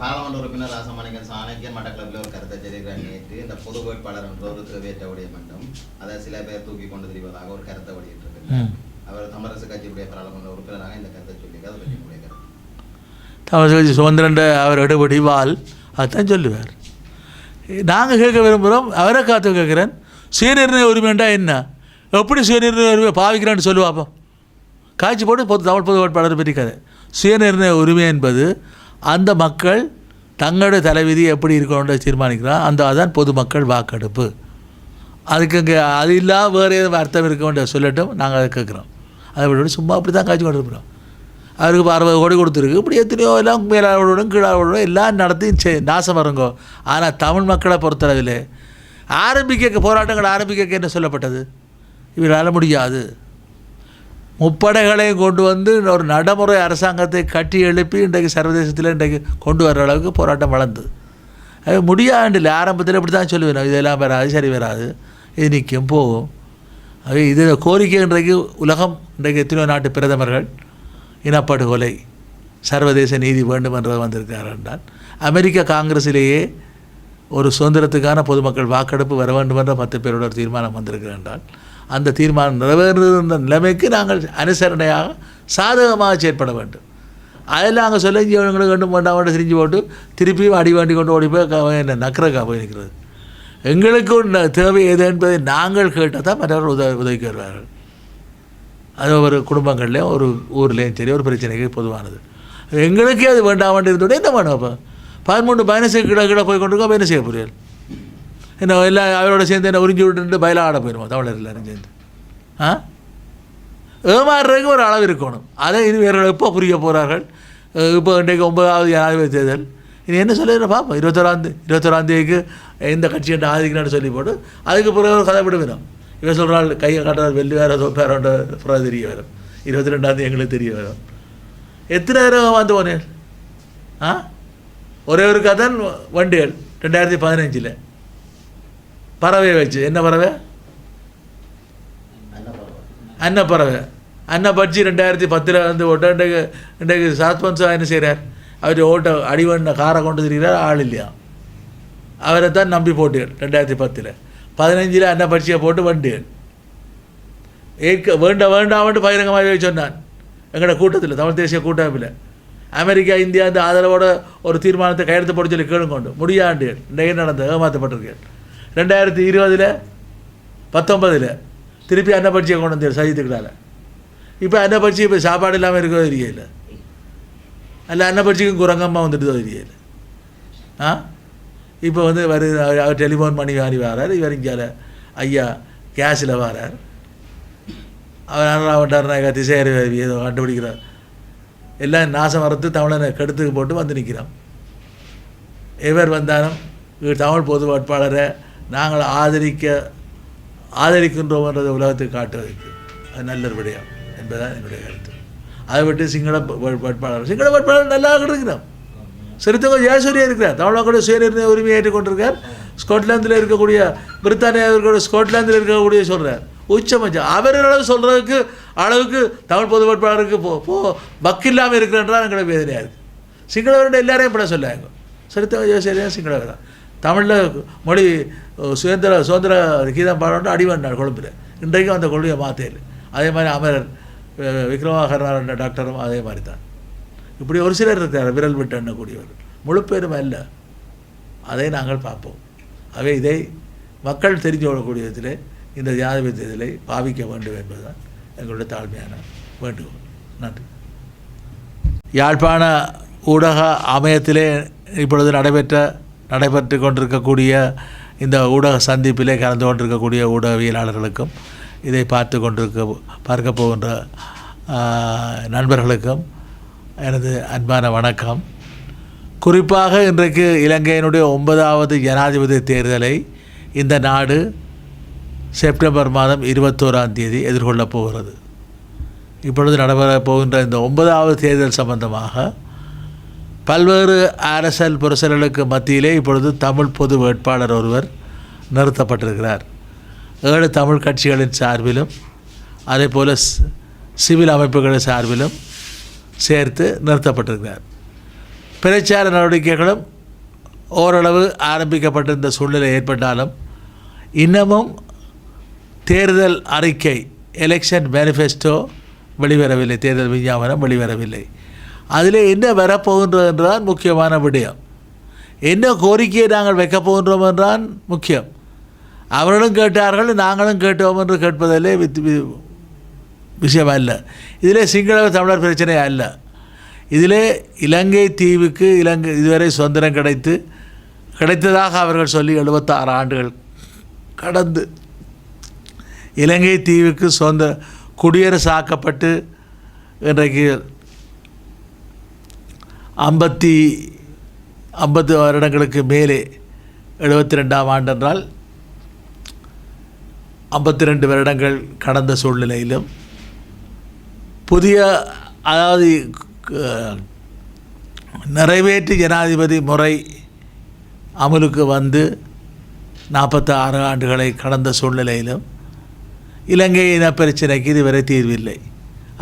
பாராளுமன்ற உறுப்பினர் ராசமாணிக்கன் சாணக்கியன் மட்டக்களப்பில் ஒரு கருத்தை தெரிவிக்கிறார். நேற்று இந்த பொது வேட்பாளர் என்ற ஒரு தேவையற்ற விடயம் என்றும் அதை சில பேர் தூக்கி கொண்டு திரிவதாக ஒரு கருத்தை வெளியிட்டிருக்கிறார். ம். அவர் தமிழரசு கட்சியுடைய பாராளுமன்ற உறுப்பினராக இந்த கருத்தை சொல்லி அதை பற்றி உங்களுடைய கருத்து. தமிழ் கட்சி சுதந்திரண்ட அவர் எடுபடி வால் அதுதான் சொல்லுவார். நாங்கள் கேட்க விரும்புகிறோம் அவரை காத்து கேட்குறேன். சுயநிர்ணய உரிமைண்டா என்ன? எப்படி சுயநிர்ணய உரிமை பாவிக்கிறான்னு சொல்லுவாப்போ காய்ச்சி போட்டு பொது தமிழ் பொது வேட்பாளர் பற்றி கதை. சுயநிர்ணய உரிமை என்பது அந்த மக்கள் தங்களுடைய தலைவிதி எப்படி இருக்கணும்னு தீர்மானிக்கிறான் அந்த அதான் பொதுமக்கள் வாக்கெடுப்பு. அதுக்கு இங்கே அது இல்லாமல் வேறு எதுவும் அர்த்தம் இருக்க சொல்லட்டும் நாங்கள் அதை கேட்குறோம். அதை விட சும்மா அப்படி தான் காய்ச்சி கொண்டு இருக்கிறோம் அவருக்கு இப்போ அறுபது கோடி கொடுத்துருக்கு. இப்படி எத்தனையோ எல்லாம் மேலாளர்களுடன் கீழாளர்களுடன் எல்லாம் நடத்தி சே நாசம் வருங்கோ. ஆனால் தமிழ் மக்களை பொறுத்தளவில் ஆரம்பிக்க போராட்டங்கள் ஆரம்பிக்க என்ன சொல்லப்பட்டது? இவரால் முடியாது. முப்படைகளையும் கொண்டு வந்து ஒரு நடைமுறை அரசாங்கத்தை கட்டி எழுப்பி இன்றைக்கு சர்வதேசத்தில் இன்றைக்கு கொண்டு வர அளவுக்கு போராட்டம் வளர்ந்தது அது முடியாண்டில்லை ஆரம்பத்தில் இப்படி தான் சொல்லுவேன். இதெல்லாம் வராது சரி வராது. இது நிற்கும் போகும். அது இது கோரிக்கை இன்றைக்கு உலகம் இன்றைக்கு எத்தனையோ நாட்டு பிரதமர்கள் இனப்படுகொலை சர்வதேச நீதி வேண்டும் என்று வந்திருக்கிறார் என்றால் அமெரிக்க காங்கிரஸிலேயே ஒரு சுதந்திரத்துக்கான பொதுமக்கள் வாக்கெடுப்பு வர வேண்டும் என்ற பத்து பேரோட ஒரு தீர்மானம் வந்திருக்கிறார் என்றால் அந்த தீர்மானம் நிறைவேறுகின்ற நிலைமைக்கு நாங்கள் அனுசரணையாக சாதகமாக செயற்பட வேண்டும். அதில் நாங்கள் சொல்ல இவங்களுக்கு வேண்டும் வேண்டாம் வேண்டாம் திரிஞ்சு போட்டு திருப்பியும் அடி வாண்டி கொண்டு ஓடி போய் என்ன நக்கரக்கா போய் நிற்கிறது. எங்களுக்கு தேவை எது என்பதை நாங்கள் கேட்டால் தான் மற்றவர்கள் உதவி உதவிக்கு வருவார்கள் அது ஒரு குடும்பங்கள்லேயும் ஒரு ஊர்லேயும் சரி ஒரு பிரச்சனைக்கு பொதுவானது. எங்களுக்கே அது வேண்டாம் வேண்டி இருந்தோட என்ன வேணும் அப்போ? பதிமூணு பயணசு கிட கிட போய் கொண்டு இருக்கோம் என்ன செய்ய புரியல் என்ன எல்லாம் அவரோட சேர்ந்து என்ன உறிஞ்சி விட்டுட்டு பயில ஆட போயிடுவோம் தமிழர் எல்லாரும் சேர்ந்து. ஆ? ஏமாறுறதுக்கு ஒரு அளவு இருக்கணும். அதை இது வேறு எப்போ புரிய போகிறார்கள் இப்போ இன்றைக்கு ஒன்பதாவது ஜனாதிபதி தேர்தல். இது என்ன சொல்லிடுற பார்ப்போம். இருபத்தோராந்தே இருபத்தோராந்தேதிக்கு எந்த கட்சியிட்ட ஆதிக்கணும்னு சொல்லி போட்டு அதுக்கு பிறகு ஒரு கதை விடுவிடும். இவன் சொல்கிறாள் கையை காட்டுறாரு வெள்ளி வேற தோப்பாரோட பிறகு தெரிய வரும். இருபத்தி ரெண்டாந்தேதி எங்களுக்கு தெரிய வரும். எத்தனை நேரம் வந்து போனேன்? ஆ? ஒரே ஒரு கதன் வண்டிகள் ரெண்டாயிரத்தி பதினஞ்சில். பறவை வச்சு. என்ன பறவை? அன்னப்பறவை அன்னப்பட்சி ரெண்டாயிரத்தி பத்தில் வந்து ஓட்ட இன்றைக்கு இன்றைக்கு என்ன செய்கிறார் அவர் ஓட்ட அடிவண்ண காரை கொண்டு திரிகிறார் ஆள் இல்லையா? அவரை தான் நம்பி போட்டுகள் ரெண்டாயிரத்தி பத்தில். பதினஞ்சில் அன்னப்பட்சியை போட்டு வண்டுகள். ஏற்க வேண்ட வேண்டாம்னு பகிரங்கமாகவே சொன்னான். எங்களோட கூட்டத்தில் தமிழ் தேசிய கூட்டமைப்பில். அமெரிக்கா இந்தியா இந்த ஆதரவோட ஒரு தீர்மானத்தை கையெழுத்து போட்டு சொல்லி கேளுங்கொண்டு. முடியாண்டுகள். இன்றைக்கு நடந்த ஏமாற்றப்பட்டிருக்கேன் ரெண்டாயிரத்தி இருபதில் பத்தொன்பதில் திருப்பி அன்னப்பட்சியை கொண்டு வந்து சஜித்துக்களால். இப்போ அன்னப்பட்சி இப்போ சாப்பாடு இல்லாமல் இருக்கோ தெரியல. அல்ல அன்னப்பட்சிக்கும் குரங்கம்மா வந்துட்டு தெரியல. ஆ? இப்போ வந்து வருது அவர் டெலிஃபோன் பண்ணி வாரி வரார். இவர் இங்கே ஐயா கேஸில் வரார். அவர் நல்லா வட்டார் திசையறி ஏதோ கண்டுபிடிக்கிறார். எல்லாம் நாசம் வரத்து தமிழனை கெடுத்துக்கு போட்டு வந்து நிற்கிறான் எவர் வந்தாலும் தமிழ் பொது வேட்பாளரை நாங்கள் ஆதரிக்க ஆதரிக்கின்றோம் என்றதை உலகத்துக்கு காட்டுவதற்கு அது நல்ல ஒரு விடயம் என்பதுதான் என்னுடைய கருத்து. அதை விட்டு சிங்கள வேட்பாளர் சிங்கள வேட்பாளர் நல்லா இருக்கிறோம் சிறுத்தவங்க ஜெயசூரியா இருக்கிறார். தமிழர்களுடைய சுயநிர்ணய உரிமையை ஏற்றுக்கொண்டிருக்கார். ஸ்காட்லாந்தில் இருக்கக்கூடிய பிரித்தானியாவிற்கூட இருக்கக்கூடிய ஸ்காட்லாந்தில் இருக்கக்கூடிய சொல்கிறார் உச்சபட்சம் அவர் அளவு சொல்கிறதுக்கு அளவுக்கு தமிழ் பொது வேட்பாளருக்கு போ போ பக்கில்லாமல் இருக்கிறன்றால் எங்களை வேதனையாக இருக்குது சிங்களவருடைய எல்லாரையும் பட சொல்லாங்க. சிறுத்தவங்க ஜெயசூரியா சிங்களவர் தான். தமிழில் மொழி சுதந்திர சுதந்திர கீதம் பாடணும் அடிவண்டார் கொழும்பில். இன்றைக்கும் அந்த கொள்கையை மாற்றல அதே மாதிரி அமரர் விக்ரமாகரன் டாக்டரும் அதே மாதிரி தான். இப்படி ஒரு சிலர் இருக்கிறார் விரல் விட்டு எண்ணக்கூடியவர். முழு பேரும் அல்ல. அதை நாங்கள் பார்ப்போம். அவை இதை மக்கள் தெரிஞ்சு கொள்ளக்கூடிய விதத்திலே இந்த ஜனாதிபதி பாவிக்க வேண்டும் என்பதுதான் எங்களுடைய தாழ்மையான வேண்டுகோள். நன்றி. யாழ்ப்பாண ஊடக அமையத்திலே இப்பொழுது நடைபெற்ற நடைபெற்று கொண்டிருக்கக்கூடிய இந்த ஊடக சந்திப்பிலே கலந்து கொண்டிருக்கக்கூடிய ஊடகவியலாளர்களுக்கும் இதை பார்த்து கொண்டிருக்க பார்க்க போகின்ற நண்பர்களுக்கும் எனது அன்பான வணக்கம். குறிப்பாக இன்றைக்கு இலங்கையினுடைய ஒன்பதாவது ஜனாதிபதி தேர்தலை இந்த நாடு செப்டம்பர் மாதம் இருபத்தோராம் தேதி எதிர்கொள்ளப் போகிறது. இப்பொழுது நடைபெறப் போகின்ற இந்த ஒன்பதாவது தேர்தல் சம்பந்தமாக பல்வேறு அரசியல் புரசல்களுக்கு மத்தியிலே இப்பொழுது தமிழ் பொது வேட்பாளர் ஒருவர் நிறுத்தப்பட்டிருக்கிறார். ஏழு தமிழ் கட்சிகளின் சார்பிலும் அதே போல் சிவில் அமைப்புகளின் சார்பிலும் சேர்த்து நிறுத்தப்பட்டிருக்கிறார். பிரச்சார நடவடிக்கைகளும் ஓரளவு ஆரம்பிக்கப்பட்டிருந்த சூழ்நிலை ஏற்பட்டாலும் இன்னமும் தேர்தல் அறிக்கை எலெக்ஷன் மேனிஃபெஸ்டோ வெளிவரவில்லை தேர்தல் விஞ்ஞாபனம் வெளிவரவில்லை. அதில் என்ன வரப்போகின்றது என்றால் முக்கியமான விடயம். என்ன கோரிக்கையை நாங்கள் வைக்கப் போகின்றோம் என்றான் முக்கியம். அவர்களும் கேட்டார்கள் நாங்களும் கேட்டோம் என்று கேட்பதிலே வித் விஷயம் அல்ல. இதிலே சிங்கள தமிழர் பிரச்சனை அல்ல. இதிலே இலங்கை தீவுக்கு இலங்கை இதுவரை சுதந்திரம் கிடைத்து கிடைத்ததாக அவர்கள் சொல்லி எழுபத்தாறு ஆண்டுகள் கடந்து இலங்கை தீவுக்கு சொந்த குடியரசாக்கப்பட்டு இன்றைக்கு ஐம்பத்தி ஐம்பது வருடங்களுக்கு மேலே எழுபத்தி ரெண்டாம் ஆண்டென்றால் ஐம்பத்தி ரெண்டு வருடங்கள் கடந்த சூழ்நிலையிலும் புதிய அதாவது நிறைவேற்று ஜனாதிபதி முறை அமலுக்கு வந்து நாற்பத்தி ஆறு ஆண்டுகளை கடந்த சூழ்நிலையிலும் இலங்கை இன இதுவரை தீர்வில்லை.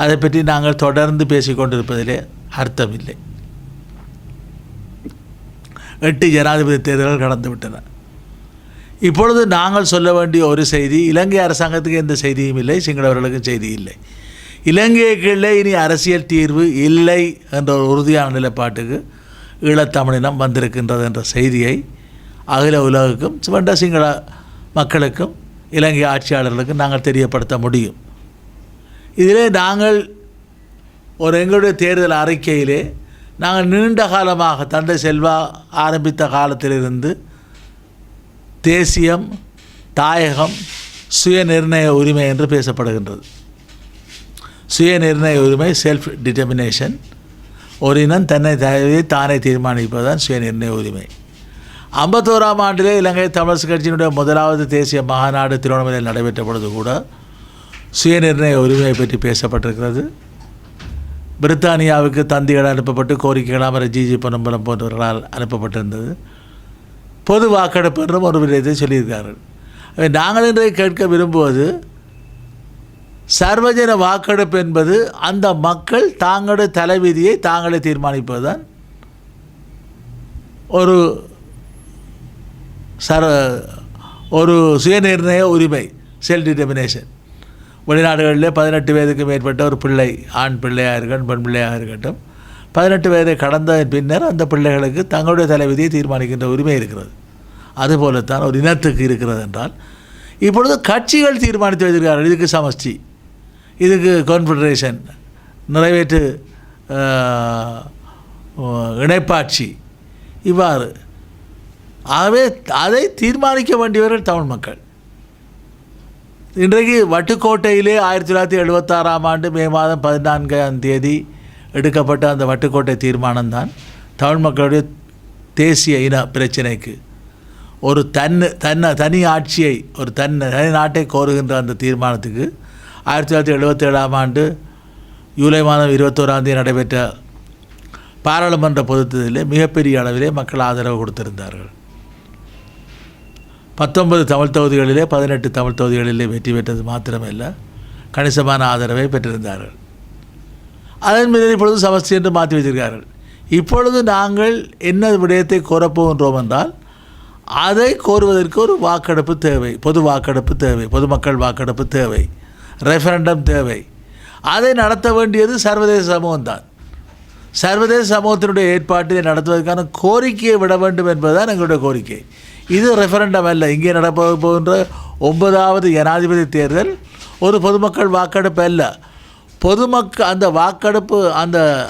அதை பற்றி நாங்கள் தொடர்ந்து பேசிக்கொண்டிருப்பதிலே அர்த்தமில்லை. எட்டு ஜனாதிபதி தேர்தல்கள் கடந்துவிட்டன இப்பொழுது நாங்கள் சொல்ல வேண்டிய ஒரு செய்தி இலங்கை அரசாங்கத்துக்கு எந்த செய்தியும் இல்லை சிங்களவர்களுக்கும் செய்தி இல்லை. இலங்கைக்குள்ளே இனி அரசியல் தீர்வு இல்லை என்ற ஒரு உறுதியான நிலைப்பாட்டுக்கு ஈழத்தமிழினம் வந்திருக்கின்றது என்ற செய்தியை அகில உலகுக்கும் சிவண்ட சிங்கள மக்களுக்கும் இலங்கை ஆட்சியாளர்களுக்கும் நாங்கள் தெரியப்படுத்த முடியும். இதிலே நாங்கள் ஒரு எங்களுடைய தேர்தல் அறிக்கையிலே நாங்கள் நீண்ட காலமாக தந்தை செல்வா ஆரம்பித்த காலத்திலிருந்து தேசியம் தாயகம் சுயநிர்ணய உரிமை என்று பேசப்படுகின்றது. சுயநிர்ணய உரிமை செல்ஃப் டிட்டர்மினேஷன் ஒரு இனம் தன்னை தயவை தானே தீர்மானிப்பதுதான் சுயநிர்ணய உரிமை. ஐம்பத்தோராம் ஆண்டிலே இலங்கை தமிழரசு கட்சியினுடைய முதலாவது தேசிய மாநாடு திருவண்ணாமலையில் நடைபெற்ற பொழுது கூட சுயநிர்ணய உரிமையை பற்றி பேசப்பட்டிருக்கிறது. பிரித்தானியாவுக்கு தந்திகள் அனுப்பப்பட்டு கோரிக்கைகளாக வர ஜிஜி பொன்னம்பலம் போன்றவர்களால் அனுப்பப்பட்டிருந்தது. பொது வாக்கெடுப்பு என்றும் ஒரு விடயத்தை சொல்லியிருக்கார்கள் அவை நாங்கள் இன்றைய கேட்க விரும்புவது சர்வஜன வாக்கெடுப்பு என்பது அந்த மக்கள் தாங்களுடைய தலைவிதியை தாங்களே தீர்மானிப்பதுதான் ஒரு சர ஒரு சுயநிர்ணய உரிமை செல்ஃப் டிட்டர்மினேஷன் வெளிநாடுகளிலே பதினெட்டு வயதுக்கு மேற்பட்ட ஒரு பிள்ளை ஆண் பிள்ளையாக இருக்கட்டும் பெண் பிள்ளையாக இருக்கட்டும் பதினெட்டு வயதை கடந்த பின்னர் அந்த பிள்ளைகளுக்கு தங்களுடைய தலைவிதியை தீர்மானிக்கின்ற உரிமை இருக்கிறது. அதுபோலத்தான் ஒரு இனத்துக்கு இருக்கிறது என்றால் இப்பொழுது கட்சிகள் தீர்மானித்து வைத்திருக்கிறார்கள். இதுக்கு சமஷ்டி இதுக்கு கான்ஃபெடரேஷன் நிறைவேற்று இணைப்பாட்சி இவ்வாறு. ஆகவே அதை தீர்மானிக்க வேண்டியவர்கள் தமிழ் மக்கள். இன்றைக்கு வட்டுக்கோட்டையிலே ஆயிரத்தி தொள்ளாயிரத்தி எழுபத்தாறாம் ஆண்டு மே மாதம் பதினான்காம் தேதி எடுக்கப்பட்ட அந்த வட்டுக்கோட்டை தீர்மானம்தான் தமிழ் மக்களுடைய தேசிய இன பிரச்சினைக்கு. ஒரு தன்னு தன்னை தனி ஆட்சியை ஒரு தன் தனி நாட்டை கோருகின்ற அந்த தீர்மானத்துக்கு ஆயிரத்தி தொள்ளாயிரத்தி எழுபத்தேழாம் ஆண்டு ஜூலை மாதம் இருபத்தோராம் தேதி நடைபெற்ற பாராளுமன்ற பொதுத்ததிலே மிகப்பெரிய அளவிலே மக்கள் ஆதரவு கொடுத்திருந்தார்கள். பத்தொன்பது தமிழ் தொகுதிகளிலே பதினெட்டு தமிழ் தொகுதிகளிலே வெற்றி பெற்றது மாத்திரமல்ல. கணிசமான ஆதரவை பெற்றிருந்தார்கள். அதன் மீது இப்பொழுது சமஸ்தி என்று மாற்றி வைத்திருக்கிறார்கள். இப்பொழுது நாங்கள் என்ன விடயத்தை கோரப்போகின்றோம் என்றால் அதை கோருவதற்கு ஒரு வாக்கெடுப்பு தேவை. பொது வாக்கெடுப்பு தேவை. பொதுமக்கள் வாக்கெடுப்பு தேவை. ரெஃபரண்டம் தேவை. அதை நடத்த வேண்டியது சர்வதேச சமூகம்தான். சர்வதேச சமூகத்தினுடைய ஏற்பாட்டை நடத்துவதற்கான கோரிக்கையை விட வேண்டும் என்பதுதான் எங்களுடைய கோரிக்கை. இது ரெஃபரண்டம் அல்ல. இங்கே நடப்பது போன்ற ஒன்பதாவது ஜனாதிபதி தேர்தல் ஒரு பொதுமக்கள் வாக்கெடுப்பு அல்ல. பொதுமக்கள் அந்த வாக்கெடுப்பு அந்த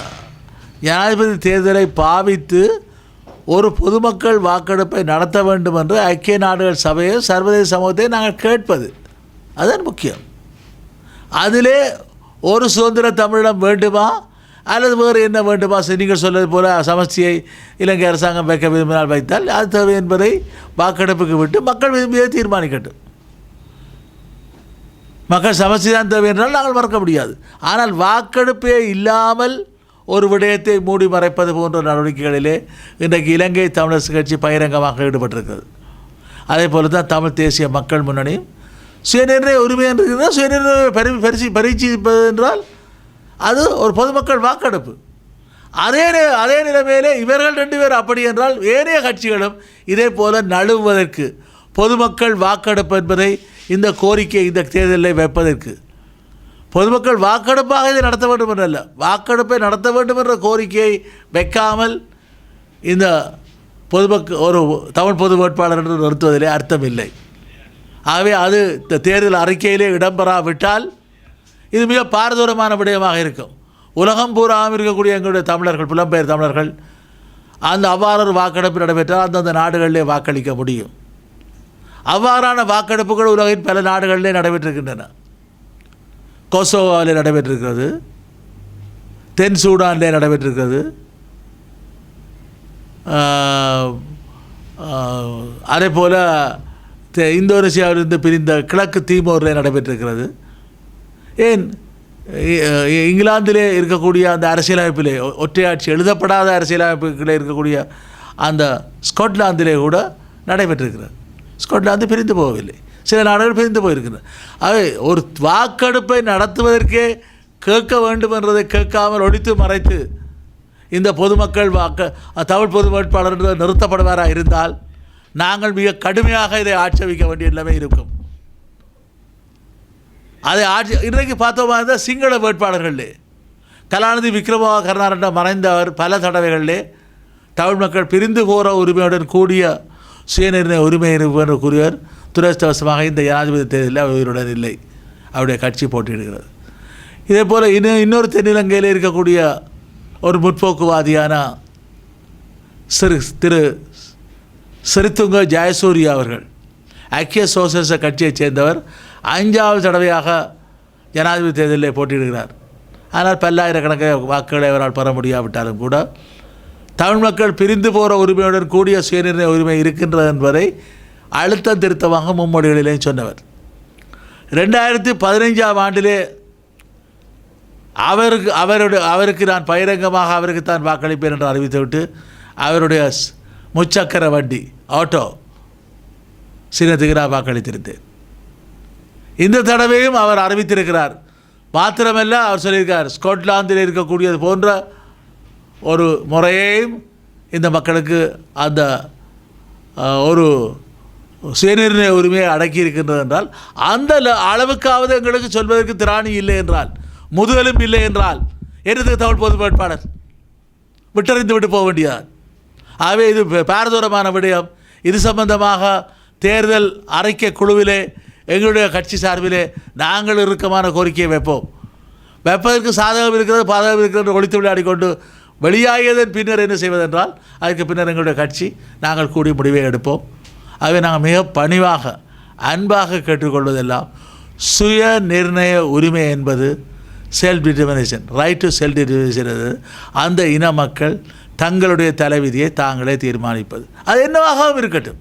ஜனாதிபதி தேர்தலை பாவித்து ஒரு பொதுமக்கள் வாக்கெடுப்பை நடத்த வேண்டும் என்று ஐக்கிய நாடுகள் சபையை சர்வதேச சமூகத்தை நாங்கள் கேட்பது. அதுதான் முக்கியம். அதிலே ஒரு சுதந்திர தமிழிடம் வேண்டுமா? அல்லது வேறு என்ன வேண்டுமா நீங்கள் சொல்வது போல சமஸ்தியை இலங்கை அரசாங்கம் வைக்க விரும்பினால் வைத்தால் அது தேவை என்பதை வாக்கெடுப்புக்கு விட்டு மக்கள் விரும்பியதை தீர்மானிக்கட்டும். மக்கள் சமஸ்தி தான் தேவை என்றால் நாங்கள் மறக்க முடியாது. ஆனால் வாக்கெடுப்பே இல்லாமல் ஒரு விடயத்தை மூடி மறைப்பது போன்ற நடவடிக்கைகளிலே இன்றைக்கு இலங்கை தமிழரசு கட்சி பகிரங்கமாக ஈடுபட்டிருக்கிறது. அதே போல தான் தமிழ் தேசிய மக்கள் முன்னணியும் சுயநிர்ணய உரிமை என்று சுயநிர்ணய பரி பரிசு பரீட்சிப்பது என்றால் அது ஒரு பொதுமக்கள் வாக்கெடுப்பு. அதே அதே நிலைமையிலே இவர்கள் ரெண்டு பேர் அப்படி என்றால் ஏனைய கட்சிகளும் இதே போல நழுவுவதற்கு பொதுமக்கள் வாக்கெடுப்பு என்பதை இந்த கோரிக்கை இந்த தேர்தலில் வைப்பதற்கு. பொதுமக்கள் வாக்கெடுப்பாக இதை நடத்த வேண்டும் என்றல்ல. வாக்கெடுப்பை நடத்த வேண்டும் என்ற கோரிக்கையை வைக்காமல் இந்த பொதுமக்கள் ஒரு தமிழ் பொது வேட்பாளர் என்று நிறுத்துவதிலே அர்த்தமில்லை. ஆகவே அது இந்த தேர்தல் அறிக்கையிலே இடம்பெறாவிட்டால் இது மிக பாரதூரமான விடயமாக இருக்கும். உலகம் பூராவும் இருக்கக்கூடிய எங்களுடைய தமிழர்கள் புலம்பெயர் தமிழர்கள் அந்த அவ்வாறு வாக்கெடுப்பு நடைபெற்றால் அந்தந்த நாடுகளிலே வாக்களிக்க முடியும். அவ்வாறான வாக்கெடுப்புகள் உலகின் பல நாடுகளிலே நடைபெற்றிருக்கின்றன. கொசோவாவிலே நடைபெற்றிருக்கிறது. தென் சூடானிலே நடைபெற்றிருக்கிறது. அதே போல் தெ- இந்தோனேசியாவிலிருந்து பிரிந்த கிழக்கு தீமோரில் நடைபெற்றிருக்கிறது. ஏன்? இங்கிலாந்திலே இருக்கக்கூடிய அந்த அரசியலமைப்பிலே ஒற்றையாட்சி எழுதப்படாத அரசியலமைப்புகளே இருக்கக்கூடிய அந்த ஸ்காட்லாந்திலே கூட நடைபெற்றிருக்கிறது. ஸ்காட்லாந்து பிரிந்து போகவில்லை. சில நாடுகள் பிரிந்து போயிருக்கின்றன. ஆகவே ஒரு வாக்கெடுப்பை நடத்துவதற்கே கேட்க வேண்டும் என்றதை கேட்காமல் ஒழித்து மறைத்து இந்த பொதுமக்கள் வாக்க தமிழ் பொது வேட்பாளர் நிறுத்தப்படுவாராக இருந்தால் நாங்கள் மிக கடுமையாக இதை ஆட்சேபிக்க வேண்டிய நிலைமை இருக்கும். அதை ஆட்சி இன்றைக்கு பார்த்தோமா இருந்தால் சிங்கள வேட்பாளர்கள் கலாநிதி விக்ரம கருணாரண்ட மறைந்தவர் பல தடவைகளிலே தமிழ் மக்கள் பிரிந்து போகிற உரிமையுடன் கூடிய சுயநிர்ணய உரிமை என்று கூறியவர். துரதிருஷ்டவசமாக இந்த ஜனாதிபதி தேர்தலில் அவர் உயிருடன் இல்லை. அவருடைய கட்சி போட்டியிடுகிறது. இதே போல் இன்னும் இன்னொரு தென்னிலங்கையில் இருக்கக்கூடிய ஒரு முற்போக்குவாதியான சிறு திரு சிறுத்துங்க ஜெயசூர்யா அவர்கள் ஐக்கிய சோசலிச கட்சியைச் சேர்ந்தவர். அஞ்சாவது தடவையாக ஜனாதிபதி தேர்தலில் போட்டியிடுகிறார். ஆனால் பல்லாயிரக்கணக்கான வாக்குகளை அவரால் பெற முடியாவிட்டாலும் கூட தமிழ் மக்கள் பிரிந்து போகிற உரிமையுடன் கூடிய சுயநிர்ணய உரிமை இருக்கின்றது என்பதை அழுத்தம் திருத்தமாக மும்மொழிகளிலே சொன்னவர். ரெண்டாயிரத்தி பதினைஞ்சாம் ஆண்டிலே அவருக்கு அவருடைய அவருக்கு நான் பகிரங்கமாக அவருக்கு தான் வாக்களிப்பேன் என்று அறிவித்துவிட்டு அவருடைய முச்சக்கர வண்டி ஆட்டோ சின்னத்துக்கு நான் வாக்களித்திருந்தேன். இந்த தடவையும் அவர் அறிவித்திருக்கிறார். மாத்திரமல்ல அவர் சொல்லியிருக்கார் ஸ்காட்லாந்தில் இருக்கக்கூடியது போன்ற ஒரு முறையையும் இந்த மக்களுக்கு அந்த ஒரு சுயநிர்ணய உரிமையை அடக்கி இருக்கின்றது என்றால் அந்த ல- அளவுக்காவது எங்களுக்கு சொல்வதற்கு திராணி இல்லை என்றால் முதுகலும் இல்லை என்றால் என்னதுக்கு தமிழ் பொது வேட்பாளர்? விட்டறிந்து விட்டு போக வேண்டியதான் ஆகவே இது பாரதூரமான விடயம். இது சம்பந்தமாக தேர்தல் அறிக்கை குழுவிலே எங்களுடைய கட்சி சார்பிலே நாங்கள் இறுக்கமான கோரிக்கையை வைப்போம். வைப்பதற்கு சாதகம் இருக்கிறது பாதகம் இருக்கிறது ஒழித்து விளையாடி கொண்டு வெளியாகியதன் பின்னர் என்ன செய்வதென்றால் அதுக்கு பின்னர் எங்களுடைய கட்சி நாங்கள் கூடி முடிவை எடுப்போம். ஆகவே நாங்கள் மிக பணிவாக அன்பாக கேட்டுக்கொள்வதெல்லாம் சுய நிர்ணய உரிமை என்பது self determination right to self determination அந்த இன மக்கள் தங்களுடைய தலைவிதியை தாங்களே தீர்மானிப்பது. அது என்னவாகவும் இருக்கட்டும்.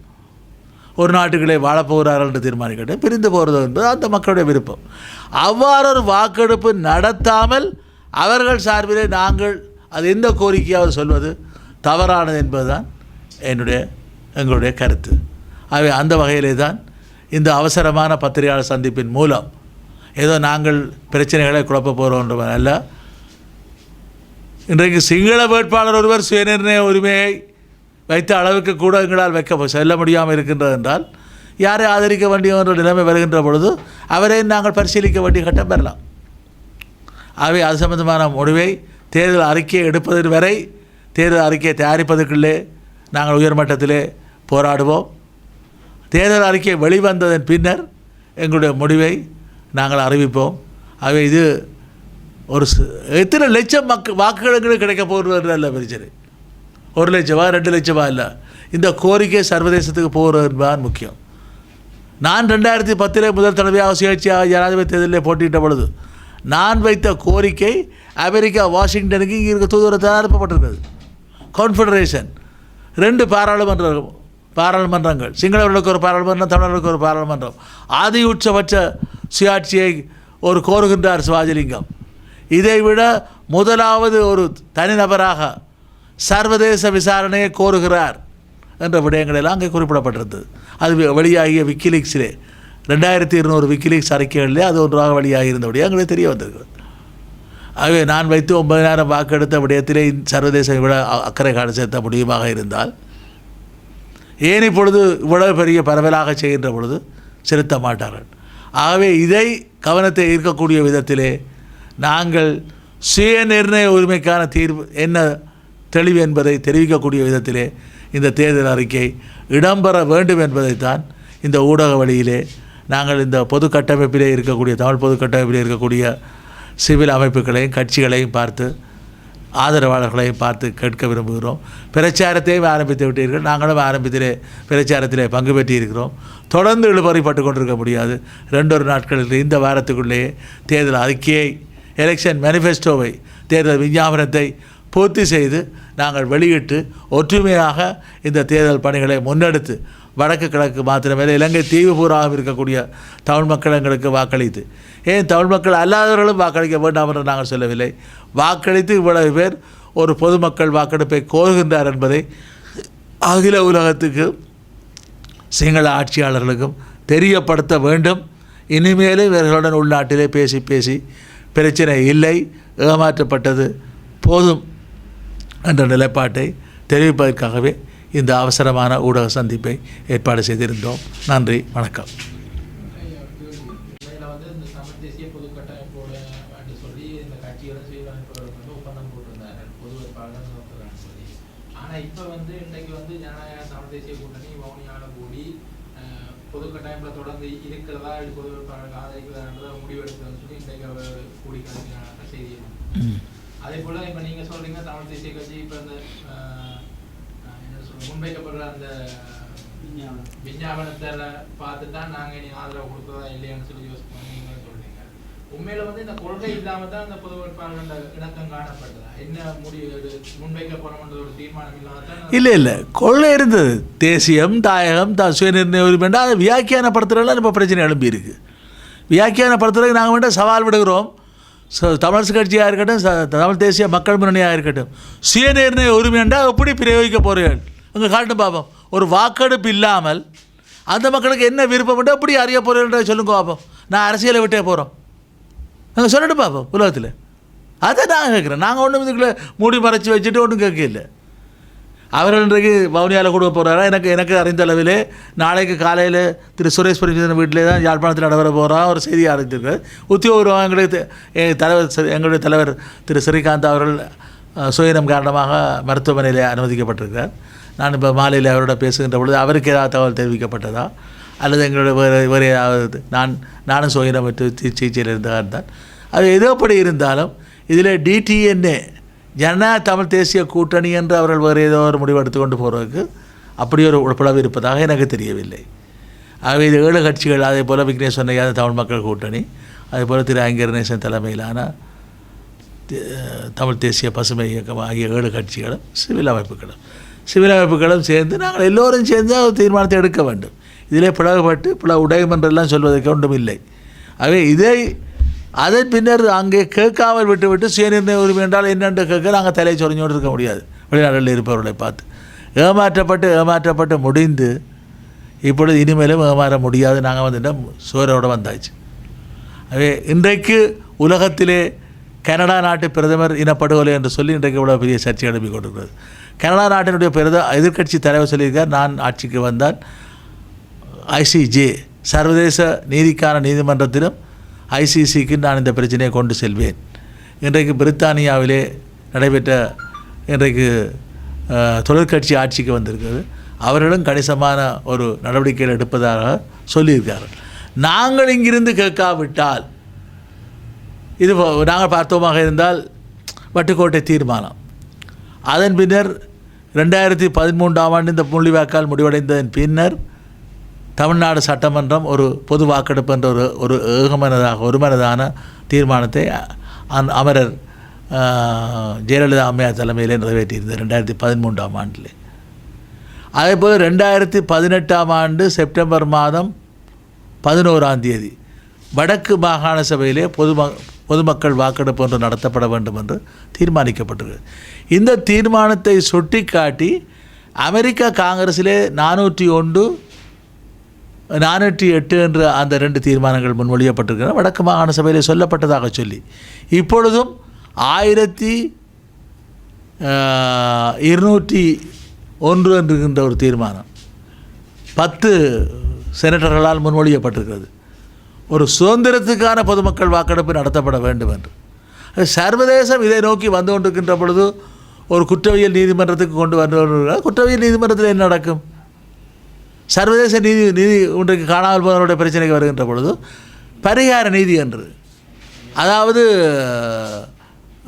ஒரு நாட்டுகளே வாழப்போகிறார்கள் என்று தீர்மானிக்கட்டும். பிரிந்து போகிறது என்பது அந்த மக்களுடைய விருப்பம். அவ்வாறு ஒரு வாக்கெடுப்பு நடத்தாமல் அவர்கள் சார்பிலே நாங்கள் அது எந்த கோரிக்கையாவது சொல்வது தவறானது என்பதுதான் என்னுடைய எங்களுடைய கருத்து. ஆகவே அந்த வகையிலே தான் இந்த அவசரமான பத்திரிகையாளர் சந்திப்பின் மூலம் ஏதோ நாங்கள் பிரச்சனைகளை குழப்ப போகிறோம் அல்ல. இன்றைக்கு சிங்கள வேட்பாளர் ஒருவர் சுயநிர்ணய உரிமையை வைத்த அளவுக்கு கூட எங்களால் வைக்க செல்ல முடியாமல் இருக்கின்றது என்றால் யாரை ஆதரிக்க வேண்டிய என்ற நிலைமை வருகின்ற பொழுது அவரை நாங்கள் பரிசீலிக்க வேண்டிய கட்டம் பெறலாம் ஆகவே அது சம்பந்தமான முடிவை தேர்தல் அறிக்கையை எடுப்பது வரை தேர்தல் அறிக்கையை தயாரிப்பதற்குள்ளே நாங்கள் உயர்மட்டத்திலே போராடுவோம். தேர்தல் அறிக்கை வெளிவந்ததன் பின்னர் எங்களுடைய முடிவை நாங்கள் அறிவிப்போம். ஆகவே இது ஒரு ச- எத்தனை லட்சம் மக்கு வாக்குகள் கிடைக்க போகிறது அல்ல பிரச்சனை. ஒரு லட்சமா ரெண்டு லட்சமா இல்லை. இந்த கோரிக்கை சர்வதேசத்துக்கு போகிறதுதான் முக்கியம். நான் ரெண்டாயிரத்தி பத்திலே முதல் தடவையாக சுயேட்சையாக ஜனாதிபதி தேர்தலில் போட்டியிட்ட பொழுது நான் வைத்த கோரிக்கை அமெரிக்கா வாஷிங்டனுக்கு இங்கே இருக்க தூதரத்தால் அனுப்பப்பட்டிருக்கிறது. கான்ஃபெடரேஷன் ரெண்டு பாராளுமன்ற பாராளுமன்றங்கள். சிங்களவர்களுக்கு ஒரு பாராளுமன்றம் தமிழர்களுக்கு ஒரு பாராளுமன்றம். ஆதி உச்சபட்ச சுயாட்சியை ஒரு கோருகின்றார் சிவாஜிலிங்கம். இதைவிட முதலாவது ஒரு தனிநபராக சர்வதேச விசாரணையை கோருகிறார் என்ற விடயங்களெல்லாம் அங்கே குறிப்பிடப்பட்டிருந்தது. அது வெளியாகிய விக்கிலீக்ஸிலே. ரெண்டாயிரத்தி இருநூறு விக்கிலீக்ஸ் அறிக்கைகளிலே அது ஒன்றாக வெளியாகி இருந்தபடியே எங்களுக்கு தெரிய வந்திருக்கிறது. ஆகவே நான் வைத்து ஒன்பதினாயிரம் வாக்கெடுத்த விடயத்திலே சர்வதேச விட அக்கறை காடு செலுத்த முடியுமாக இருந்தால் ஏன் இப்பொழுது இவ்வளவு பெரிய பரவலாக செய்கின்ற பொழுது செலுத்த மாட்டார்கள்? ஆகவே இதை கவனத்தை ஈர்க்கக்கூடிய விதத்திலே நாங்கள் சுய நிர்ணய உரிமைக்கான தீர்வு என்ன தெளிவு என்பதை தெரிவிக்கக்கூடிய விதத்திலே இந்த தேர்தல் அறிக்கை இடம்பெற வேண்டும் என்பதைத்தான் இந்த ஊடக வழியிலே நாங்கள் இந்த பொது கட்டமைப்பிலே இருக்கக்கூடிய தமிழ் பொது கட்டமைப்பிலே இருக்கக்கூடிய சிவில் அமைப்புகளையும் கட்சிகளையும் பார்த்து ஆதரவாளர்களையும் பார்த்து கேட்க விரும்புகிறோம். பிரச்சாரத்தையும் ஆரம்பித்து விட்டீர்கள். நாங்களும் ஆரம்பத்திலே பிரச்சாரத்திலே பங்கு பெற்றிருக்கிறோம். தொடர்ந்து இழுபறிப்பட்டு கொண்டிருக்க முடியாது. ரெண்டொரு நாட்களில் இந்த வாரத்துக்குள்ளேயே தேர்தல் அறிக்கையை எலெக்ஷன் மேனிஃபெஸ்டோவை தேர்தல் விஞ்ஞாபனத்தை பூர்த்தி செய்து நாங்கள் வெளியிட்டு ஒற்றுமையாக இந்த தேர்தல் பணிகளை முன்னெடுத்து வடக்கு கிழக்கு மாத்திரமே இலங்கை தீவு பூராகவும் இருக்கக்கூடிய தமிழ் மக்கள் எங்களுக்கு வாக்களித்து. ஏன் தமிழ் மக்கள் அல்லாதவர்களும் வாக்களிக்க வேண்டாம் என்று நாங்கள் சொல்லவில்லை. வாக்களித்து இவ்வளவு பேர் ஒரு பொதுமக்கள் வாக்கெடுப்பை கோருகின்றார் என்பதை அகில உலகத்துக்கு சிங்கள ஆட்சியாளர்களுக்கும் தெரியப்படுத்த வேண்டும். இனிமேலும் இவர்களுடன் உள்நாட்டிலே பேசி பேசி பிரச்சனை இல்லை. ஏமாற்றப்பட்டது போதும். என்ற நிலைப்பாட்டை தெரிவிப்பதற்காகவே இந்த அவசரமான ஊடக சந்திப்பை ஏற்பாடு செய்திருந்தோம். நன்றி வணக்கம் உண்மையில வந்து இந்த தமிழ் தேசிய பொது கட்டமைப்போட என்று சொல்லி இந்த கட்சிகளும் சீரமைப்புகளும் வந்து ஒப்பந்தம் போட்டிருந்தாங்க பொது வேட்பாளர் நிறுத்துறான்னு சொல்லி ஆனா இப்ப வந்து இன்றைக்கு வந்து ஜனநாயக தமிழ் தேசிய கூட்டணி வவுனியால கூடி அஹ், பொது கட்டமைப்புல தொடர்ந்து இருக்கிறதா இது பொது வேட்பாளருக்கு ஆதரிக்கிறதான்றத முடிவெடுக்கிறதுன்னு சொல்லி இன்றைக்கு அவர் கூடி கலந்துக்கிறாங்க செய்தி ம். அதே போல இப்ப நீங்க சொல்றீங்க தமிழ் தேசிய கட்சி இப்ப இந்த அஹ், அஹ், என்ன சொல்ற முன்வைக்கப்படுற அந்த விஞ்ஞாபனத்துல பார்த்து தான் நாங்க இனி ஆதரவு கொடுக்கறதா இல்லையான்னு சொல்லி யோசிப்போம். நீங்க சொல்றீங்க. உண்மையில வந்து இந்த கொள்கை இல்லாம தான் இந்த பொது வேட்பாளர்கள் இணக்கம் காணப்பட்டதா? என்ன முடிவு முன்வைக்க போறோம்ன்ற ஒரு தீர்மானம் இல்லாம தான் இல்லை இல்லை. கொள்ளை இருந்தது. தேசியம் தாயகம் த சுயநிர்ணய உரிமைண்டா அதை வியாக்கியானப்படுத்துறதுல இப்போ பிரச்சனை எழும்பி இருக்கு. வியாக்கியானப்படுத்துறதுக்கு நாங்கள் வேண்டாம் சவால் விடுகிறோம். ச- தமிழரசு கட்சியாக இருக்கட்டும் ச- தமிழ் தேசிய மக்கள் முன்னணியாக இருக்கட்டும். சுயநிர்ணய உரிமைண்டா எப்படி பிரயோகிக்க போகிறீர்கள் கொஞ்சம் காட்டு பார்ப்போம் ஒரு வாக்கெடுப்பு இல்லாமல் அந்த மக்களுக்கு என்ன விருப்பம் எப்படி அறிய போகிறேன்றதை சொல்லுங்க பார்ப்போம் நான் அரசியலை விட்டே போகிறோம் நாங்கள் சொல்லிட்டு பார்ப்போம் உலகத்தில். அதை நான் கேட்குறேன். நாங்கள் ஒன்றும் இதுக்குள்ளே மூடி மறைச்சி வச்சுட்டு ஒன்றும் கேட்கல. அவர்கள் இன்றைக்கு வவுனியாவில் கொடுக்க போகிறாரா எனக்கு எனக்கு அறிந்த அளவிலே நாளைக்கு காலையில் திரு சுரேஷ் பிரமிதன் வீட்டிலே தான் யாழ்ப்பாணத்தில் நடைபெற போகிறோம் ஒரு செய்தி அறிந்திருக்கார் உத்தியோகபூர்வம் எங்களுடைய தலைவர் எங்களுடைய தலைவர் திரு ஸ்ரீகாந்த் அவர்கள் அஹ், சுயநலம் காரணமாக மருத்துவமனையில் அனுமதிக்கப்பட்டிருக்கிறார். நான் இப்போ மாலையில் அவரோட பேசுகின்ற பொழுது அவருக்கு ஏதாவது தகவல் தெரிவிக்கப்பட்டதா? அல்லது எங்களுடைய வேறு வேறு ஏதாவது நான் நானும் சுயநலம் சிகிச்சையில் இருந்ததாக தான் அது எதோப்படி இருந்தாலும் இதில் டிடிஎன்ஏ ஜனநாயக தமிழ் தேசிய கூட்டணி என்று அவர்கள் வேறு ஏதோ ஒரு முடிவு எடுத்து கொண்டு போகிறதுக்கு அப்படி ஒரு உழப்பளவு இருப்பதாக எனக்கு தெரியவில்லை. ஆகவே இது ஏழு கட்சிகள் அதே போல் விக்னேஷ் சொன்னையாத தமிழ் மக்கள் கூட்டணி அதே போல் திரு ஐங்கரநேசன் தலைமையிலான தமிழ் தேசிய பசுமை இயக்கம் ஆகிய ஏழு கட்சிகளும் சிவில் அமைப்புகளும். சிவில் அமைப்புகளும் சேர்ந்து நாங்கள் எல்லோரும் சேர்ந்து ஒரு தீர்மானத்தை எடுக்க வேண்டும். இதிலே பிளவுபட்டு பிள உடையும் என்றெல்லாம் சொல்வதற்கு ஒன்றும் இல்லை. ஆகவே இதை அதன் பின்னர் அங்கே கேட்காமல் விட்டுவிட்டு சுயநிர்ணய உரிமை என்றால் என்னென்று கேட்க நாங்கள் தலையை சொரிஞ்சோடு இருக்க முடியாது. வெளிநாடுகளில் இருப்பவர்களை பார்த்து. ஏமாற்றப்பட்டு ஏமாற்றப்பட்டு முடிந்து இப்பொழுது இனிமேலும் ஏமாற முடியாது. நாங்கள் வந்துட்டு சுவரோடு வந்தாச்சு. ஆகவே இன்றைக்கு உலகத்திலே கனடா நாட்டு பிரதமர் இனப்படுகொலை என்று சொல்லி இன்றைக்கு இவ்வளோ பெரிய சர்ச்சை எழுப்பி கொண்டிருக்கிறது. கனடா நாட்டினுடைய பிரத எதிர்க்கட்சி தலைவர் சொல்லியிருக்கார் நான் ஆட்சிக்கு வந்தால் ஐசிஜே சர்வதேச நீதிக்கான நீதிமன்றத்திலும் ஐசிசிக்கு நான் இந்த பிரச்சனையை கொண்டு செல்வேன். இன்றைக்கு பிரித்தானியாவிலே நடைபெற்ற இன்றைக்கு தொழிற்கட்சி ஆட்சிக்கு வந்திருக்கிறது. அவர்களும் கணிசமான ஒரு நடவடிக்கைகள் எடுப்பதாக சொல்லியிருக்கார்கள். நாங்கள் இங்கிருந்து கேட்காவிட்டால் இது நாங்கள் பார்த்தோமாக இருந்தால் வட்டுக்கோட்டை தீர்மானம். அதன் பின்னர் ரெண்டாயிரத்தி பதிமூன்றாம் ஆண்டு இந்த முள்ளிவாக்கால் முடிவடைந்ததன் பின்னர் தமிழ்நாடு சட்டமன்றம் ஒரு பொது வாக்கெடுப்பு என்ற ஒரு ஒரு ஏகமனதாக ஒருமனதான தீர்மானத்தை அந் அமரர் ஜெயலலிதா அம்மையார் தலைமையில் நிறைவேற்றியிருந்தது ரெண்டாயிரத்தி பதிமூன்றாம் ஆண்டில். அதேபோல் ரெண்டாயிரத்தி பதினெட்டாம் ஆண்டு செப்டம்பர் மாதம் பதினோராம் தேதி வடக்கு மாகாண சபையிலே பொதும பொதுமக்கள் வாக்கெடுப்பு ஒன்று நடத்தப்பட வேண்டும் என்று தீர்மானிக்கப்பட்டது இந்த தீர்மானத்தை சுட்டிக்காட்டி அமெரிக்கா காங்கிரஸிலே நானூற்றி ஒன்று நானூற்றி எட்டு என்ற அந்த ரெண்டு தீர்மானங்கள் முன்மொழியப்பட்டிருக்கின்றன. வடக்கு மாகாண சபையில் சொல்லப்பட்டதாக சொல்லி. இப்பொழுதும் ஆயிரத்தி இருநூற்றி ஒன்று என்கின்ற ஒரு தீர்மானம் பத்து செனட்டர்களால் முன்மொழியப்பட்டிருக்கிறது. ஒரு சுதந்திரத்துக்கான பொதுமக்கள் வாக்கெடுப்பு நடத்தப்பட வேண்டும் என்று. சர்வதேசம் இதை நோக்கி வந்து கொண்டிருக்கின்ற பொழுது ஒரு குற்றவியல் நீதிமன்றத்துக்கு கொண்டு வந்து குற்றவியல் நீதிமன்றத்தில் என்ன நடக்கும்? சர்வதேச நீதி நீதி ஒன்றுக்கு காணாமல் போனவருடைய பிரச்சனைக்கு வருகின்ற பொழுது பரிகார நீதி என்று. அதாவது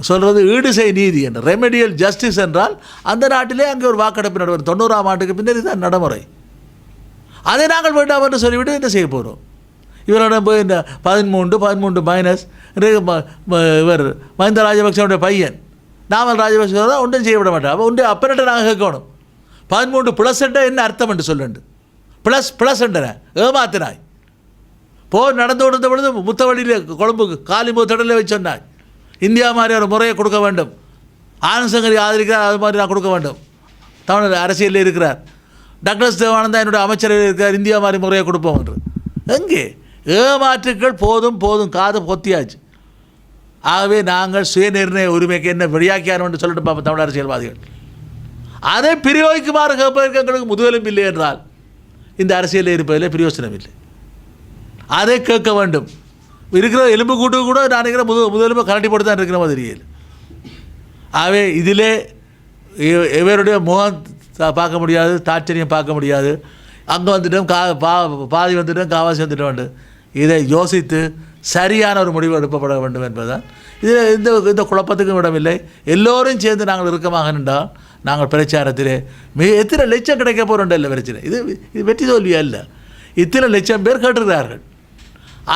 சொல்கிறது ஈடுசை நீதி என்று. ரெமெடியல் ஜஸ்டிஸ் என்றால் அந்த நாட்டிலே அங்கே ஒரு வாக்கெடுப்பு நடைபெறும் தொண்ணூறாம் ஆண்டுக்கு பின்னர் இதுதான் நடைமுறை. அதை நாங்கள் வேண்டாம் என்று சொல்லிவிட்டு என்ன செய்ய போகிறோம் இவரோட போய் இந்த பதிமூன்று பதிமூன்று மைனஸ் இவர் மஹிந்த ராஜபக்சனுடைய பையன். நாமல் ராஜபக்ச தான் ஒன்றும் செய்ய விட மாட்டார். அப்போ ஒன்று அப்பனிட்ட நாங்கள் கேட்கணும். பதிமூன்று ப்ளஸ் என்ன அர்த்தம் என்று சொல்லுண்டு. Plus plus ஏமாத்தினாய். போர் நடந்து கொடுத்த பொழுது முத்தவழியில் கொழும்பு காலி முத்தடலில் வச்சு சொன்னாய். இந்தியா மாதிரி ஒரு முறையை கொடுக்க வேண்டும். ஆனந்தசங்கரி ஆதரிக்கிறார் அது மாதிரி நான் கொடுக்க வேண்டும். தமிழ் அரசியலில் இருக்கிறார். டக்ளஸ் தேவானந்தா என்னுடைய அமைச்சரில் இருக்கிறார் இந்தியா மாதிரி முறையை கொடுப்போம் என்று. எங்கே? ஏமாற்றுக்கள் போதும் போதும். காது பொத்தியாச்சு. ஆகவே நாங்கள் சுயநிர்ணய உரிமைக்கு என்ன வெளியாக்கியார் என்று சொல்லிட்டு பார்ப்போம் தமிழ் அரசியல்வாதிகள். அதை பிரயோகிக்குமாறு கேட்பதற்கு முதுகலும் இல்லை என்றால் இந்த அரசியலில் இருப்பதில் பிரயோசனம் இல்லை. அதை கேட்க வேண்டும். இருக்கிற எலும்பு கூட்டு கூட நான் இருக்கிற முது முதலும்பு கரண்டி போட்டு தான் இருக்கிற மாதிரி ஆகவே இதிலே இவருடைய முகம் பார்க்க முடியாது தாட்சரியம் பார்க்க முடியாது. அங்கே வந்துட்டோம் கா பா பாதி வந்துட்டோம் காவாசி வந்துட்டோம் இதை யோசித்து சரியான ஒரு முடிவு எடுக்கப்பட வேண்டும் என்பதுதான். இதில் இந்த இந்த குழப்பத்துக்கும் இடமில்லை. எல்லோரும் சேர்ந்து நாங்கள் இறுக்கமாக நின்றால் நாங்கள் பிரச்சாரத்திலே மிக எத்தனை லட்சம் கிடைக்க போகிறோம் இல்லை பிரச்சனை. இது இது வெற்றி தோல்வியா இல்லை இத்தனை லட்சம் பேர் கேட்டிருக்கிறார்கள்.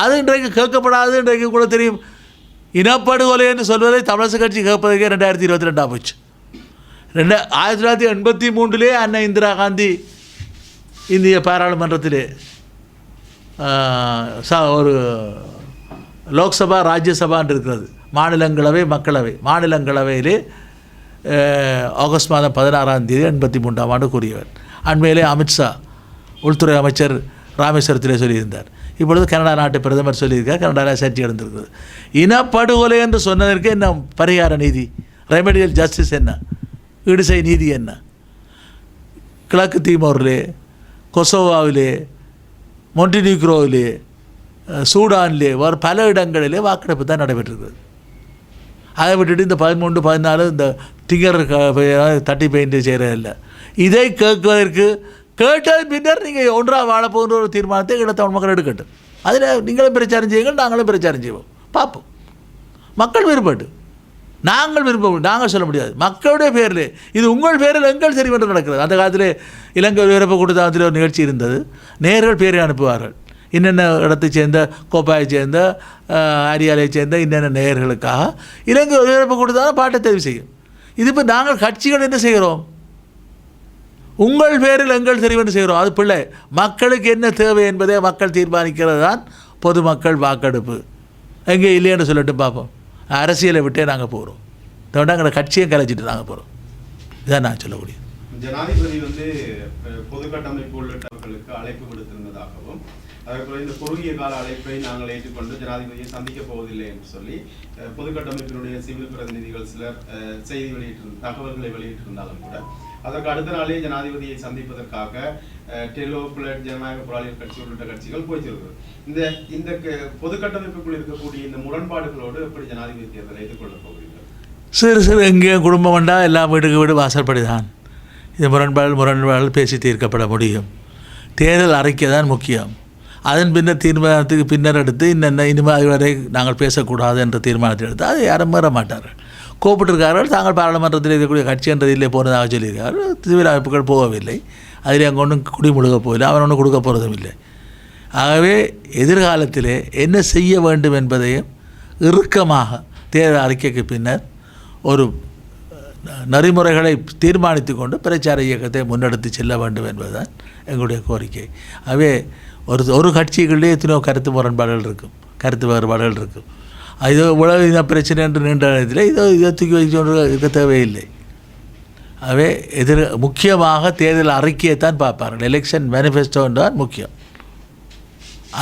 அது இன்றைக்கு கேட்கப்படாது இன்றைக்கு கூட தெரியும். இனப்படுகொலை என்று சொல்வதை தமிழரசு கட்சி கேட்பதற்கே ரெண்டாயிரத்தி இருபத்தி ரெண்டாம் போச்சு. ரெண்டு ஆயிரத்தி தொள்ளாயிரத்தி எண்பத்தி மூன்றிலே அன்னை இந்திரா காந்தி இந்திய பாராளுமன்றத்திலே ச- ஒரு லோக்சபா ராஜ்யசபான் இருக்கிறது மாநிலங்களவை மக்களவை. மாநிலங்களவையிலே ஆகஸ்ட் மாதம் பதினாறாம் தேதி எண்பத்தி மூன்றாம் ஆண்டு கூறியவர். அண்மையிலே அமித்ஷா உள்துறை அமைச்சர் ராமேஸ்வரத்திலே சொல்லியிருந்தார். இப்பொழுது கனடா நாட்டு பிரதமர் சொல்லியிருக்கார் கனடாவில் சர்ச்சை நடந்திருக்கிறது இனப்படுகொலை என்று சொன்னதற்கு என்ன பரிகார நீதி? ரெமெடியல் ஜஸ்டிஸ் என்ன? இடிசை நீதி என்ன? கிழக்கு தீமோரிலே கொசோவாவிலே மொண்டினிக்ரோவிலே அஹ், சூடானிலே வேறு பல இடங்களிலே வாக்கெடுப்பு தான் நடைபெற்றிருக்கிறது அதை விட்டுட்டு இந்த பதிமூன்று பதினாலு இந்த திங்கர் தட்டி பெயிண்ட் செய்கிறதில்ல இதை கேட்குவதற்கு கேட்டது பின்னர் நீங்கள் ஒன்றாக வாழப்போகிற ஒரு தீர்மானத்தை இடத்தமிழ் மக்கள் எடுக்கட்டும். அதில் நீங்களும் பிரச்சாரம் செய்யுங்கள் நாங்களும் பிரச்சாரம் செய்வோம். பார்ப்போம். மக்கள் விருப்பட்டு நாங்கள் விரும்ப நாங்கள் சொல்ல முடியாது. மக்களுடைய பேரில் இது உங்கள் பேரில் எங்கள் சரி நடக்கிறது. அந்த காலத்தில் இலங்கை உயரப்பு கூட்டத்தில் ஒரு நிகழ்ச்சி இருந்தது. நேர்கள் பேரை அனுப்புவார்கள். என்னென்ன இடத்தை சேர்ந்த கோப்பாயை சேர்ந்த அரியாலையை சேர்ந்த என்னென்ன நேயர்களுக்காக இலங்கை உயரப்பு கூட்டத்தால் பாட்டை தெரிவு செய்யும். இது இப்போ நாங்கள் கட்சிகள் என்ன செய்கிறோம்? உங்கள் பேரில் எங்கள் தெரிவென்று செய்கிறோம். அது பிள்ளை மக்களுக்கு என்ன தேவை என்பதை மக்கள் தீர்மானிக்கிறது தான் பொதுமக்கள் வாக்கெடுப்பு. எங்கே இல்லைன்னு சொல்லிட்டு பார்ப்போம். அரசியலை விட்டே நாங்கள் போகிறோம் எங்களை கட்சியை கலைச்சிட்டு நாங்கள் போகிறோம் இதான் நான் சொல்ல முடியும். ஜனாதிபதி வந்து அஹ், பொது கட்டமைப்பு உள்ளிட்டவர்களுக்கு அழைப்பு விடுத்திருந்ததாகவும் அதேபோல இந்த குறுகிய கால அழைப்பை நாங்கள் ஏற்றுக்கொண்டு ஜனாதிபதியை சந்திக்க போவதில்லை என்று சொல்லி பொதுக்கட்டமைப்பினுடைய சிவில் பிரதிநிதிகள் சிலர் செய்தி வெளியிட்டிருந்த தகவல்களை வெளியிட்டிருந்தாலும் கூட அதற்கு அடுத்த நாளே ஜனாதிபதியை சந்திப்பதற்காக டெலோ பிளட் ஜனநாயக போராளிகள் கட்சி உள்ளிட்ட கட்சிகள் போய்ச்சிருக்கிறது இந்த இந்த பொதுக்கட்டமைப்புக்குள் இருக்கக்கூடிய இந்த முரண்பாடுகளோடு எப்படி ஜனாதிபதி தேர்தலை எதிர்கொள்ளப் போகிறீர்கள்? சிறு சிறு எங்கேயும் குடும்பம் வந்தா எல்லா வீட்டுக்கு வீடு வாசல்படி தான் இது முரண்பாடு முரண்பாடு பேசி தீர்க்கப்பட முடியும். தேர்தல் அறிக்கை தான் முக்கியம். அதன் பின்னர் தீர்மானத்துக்கு பின்னர் எடுத்து இன்னென்ன இனிமேல் வரை நாங்கள் பேசக்கூடாது என்ற தீர்மானத்தை எடுத்து அதை யாரும் மீற மாட்டார்கள் கூப்பிட்டிருக்கார்கள் தாங்கள் பாராளுமன்றத்தில் இருக்கக்கூடிய கட்சி என்றது இல்லை போனதாக சொல்லியிருக்கார்கள் சிவில் அமைப்புகள் போகவில்லை. அதில் அங்கே ஒன்றும் குடிமுழுக போகவில்லை. அவன் ஒன்றும் கொடுக்க போகிறதும் இல்லை. ஆகவே எதிர்காலத்திலே என்ன செய்ய வேண்டும் என்பதையும் இறுக்கமாக தேர்தல் அறிக்கைக்கு பின்னர் ஒரு நெறிமுறைகளை தீர்மானித்து கொண்டு பிரச்சார இயக்கத்தை முன்னெடுத்து செல்ல வேண்டும் என்பதுதான் எங்களுடைய கோரிக்கை. ஆகவே ஒரு ஒரு கட்சிகளிலே எத்தனையோ கருத்து முரண்பாடுகள் இருக்கும் கருத்து வேறுபாடுகள் இருக்கும். இது உலக இன பிரச்சனை என்று நீண்ட நேரத்தில் இதோ இதை தூக்கி வச்சு இருக்க தேவையில்லை. ஆகவே எதிர் முக்கியமாக தேர்தல் அறிக்கையை தான் பார்ப்பார்கள். எலெக்ஷன் மேனிஃபெஸ்டோ தான் முக்கியம்.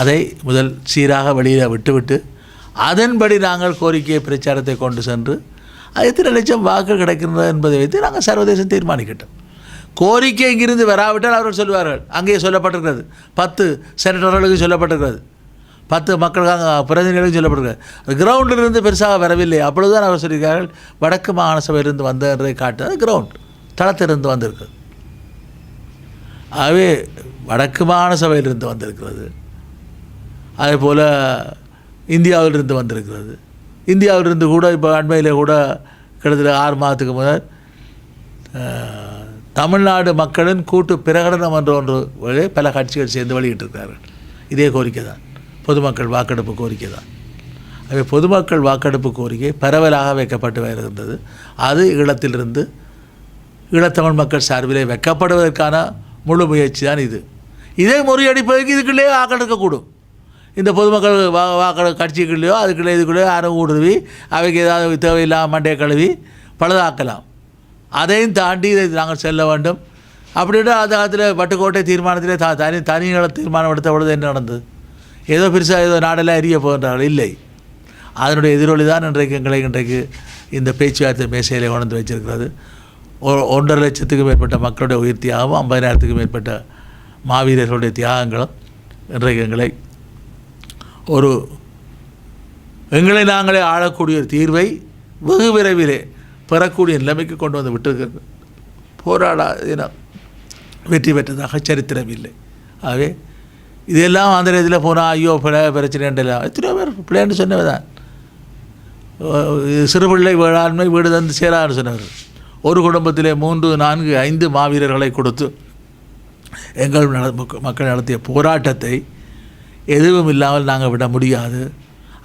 அதை முதல் சீராக வெளியில் விட்டுவிட்டு அதன்படி நாங்கள் கோரிக்கை பிரச்சாரத்தை கொண்டு சென்று அது எத்தனை லட்சம் வாக்கு கிடைக்கின்றது என்பதை வைத்து நாங்கள் சர்வதேசம் தீர்மானிக்கட்டும். கோரிக்கை இங்கிருந்து வராவிட்டால் அவர்கள் சொல்வார்கள் அங்கேயே சொல்லப்பட்டிருக்கிறது. பத்து செனட்டர்களுக்கு சொல்லப்பட்டிருக்கிறது. பத்து மக்களுக்காக பிரதிநிதிகளுக்கு சொல்லப்பட்டிருக்கிறது. கிரவுண்டில் இருந்து பெருசாக வரவில்லை. அப்பொழுதுதான் அவர் சொல்லியிருக்கார்கள் வடக்கு மாகாண சபையிலிருந்து வந்ததை காட்டு அது கிரவுண்ட் தளத்திலிருந்து வந்திருக்கிறது. ஆகவே வடக்கு மாகாண சபையிலிருந்து வந்திருக்கிறது. அதே போல் இந்தியாவிலிருந்து வந்திருக்கிறது. இந்தியாவிலிருந்து கூட இப்போ அண்மையில் கூட கிட்டத்தட்ட ஆறு மாதத்துக்கு முன்னர் தமிழ்நாடு மக்களின் கூட்டு பிரகடனம் என்ற ஒன்று பல கட்சிகள் சேர்ந்து வெளியிட்டிருக்கிறார்கள். இதே கோரிக்கை தான். பொதுமக்கள் வாக்கெடுப்பு கோரிக்கை தான். ஆகவே பொதுமக்கள் வாக்கெடுப்பு கோரிக்கை பரவலாக வைக்கப்பட்டு வருகின்றது. அது ஈழத்திலிருந்து ஈழத்தமிழ் மக்கள் சார்பிலே வைக்கப்படுவதற்கான முழு முயற்சி தான் இது. இதே முறியடிப்பதற்கு இதுக்குள்ளே வாக்கெடுக்கக்கூடும். இந்த பொதுமக்கள் வா வாக்கெடு கட்சிக்குள்ளேயோ அதுக்குள்ளே இதுக்குள்ளேயோ யாரும் ஊடுருவி அவைக்கு ஏதாவது தேவையில்லாமல் மண்டையை கழுவி பழுதாக்கலாம். அதையும் தாண்டி இதை நாங்கள் செல்ல வேண்டும். அப்படின்னா அது அதில் பட்டுக்கோட்டை தீர்மானத்திலே தா தனி தனிகளை தீர்மானம் எடுத்த பொழுது என்ன நடந்தது? ஏதோ பெருசாக ஏதோ நாடெல்லாம் எரிய போகின்றார்கள். இல்லை. அதனுடைய எதிரொலி தான் இன்றைக்கு எங்களை இன்றைக்கு இந்த பேச்சுவார்த்தை மேசையில் உணர்ந்து வச்சிருக்கிறது. ஒ- ஒன்றரை லட்சத்துக்கும் மேற்பட்ட மக்களுடைய உயிர் தியாகமும் ஐம்பதாயிரத்துக்கும் மேற்பட்ட மாவீரர்களுடைய தியாகங்களும் இன்றைக்கு எங்களை ஒரு எங்களை நாங்களே ஆளக்கூடிய ஒரு தீர்வை வெகு விரைவிலே பெறக்கூடிய நிலைமைக்கு கொண்டு வந்து விட்டிருக்கிறது. போராடா வெற்றி பெற்றதாக சரித்திரம் இல்லை ஆகவே இதெல்லாம் அந்த இதில் போனால் ஐயோ பிள்ளை பிரச்சனைண்டெல்லாம் எத்தனையோ பேர் பிள்ளைன்னு சொன்னவர் சிறு பிள்ளை வேளாண்மை வீடு தந்து சேரான்னு சொன்னவர். ஒரு குடும்பத்திலே மூன்று நான்கு ஐந்து மாவீரர்களை கொடுத்து எங்கள் நட மக்கள் நடத்திய போராட்டத்தை எதுவும் இல்லாமல் நாங்கள் விட முடியாது.